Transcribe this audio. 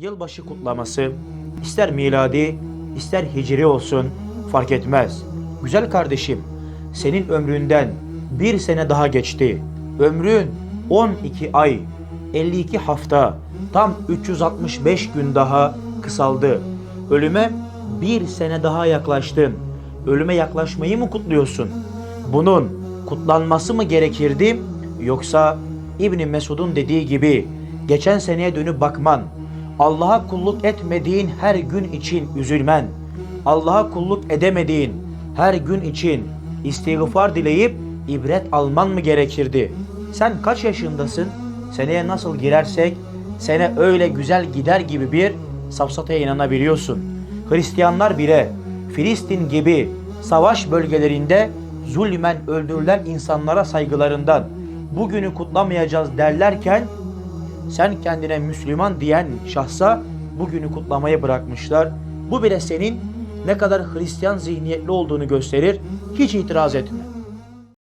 Yılbaşı kutlaması ister miladi ister hicri olsun fark etmez. Güzel kardeşim senin ömründen bir sene daha geçti. Ömrün 12 ay 52 hafta tam 365 gün daha kısaldı. Ölüme bir sene daha yaklaştın. Ölüme yaklaşmayı mı kutluyorsun? Bunun kutlanması mı gerekirdi yoksa İbni Mesud'un dediği gibi geçen seneye dönüp bakman, Allah'a kulluk etmediğin her gün için üzülmen, Allah'a kulluk edemediğin her gün için istiğfar dileyip ibret alman mı gerekirdi? Sen kaç yaşındasın? Seneye nasıl girersek sene öyle güzel gider gibi bir safsataya inanabiliyorsun. Hristiyanlar bile Filistin gibi savaş bölgelerinde zulmen öldürülen insanlara saygılarından bugünü kutlamayacağız derlerken sen kendine Müslüman diyen şahsa bugünü kutlamayı bırakmışlar. Bu bile senin ne kadar Hristiyan zihniyetli olduğunu gösterir. Hiç itiraz etme.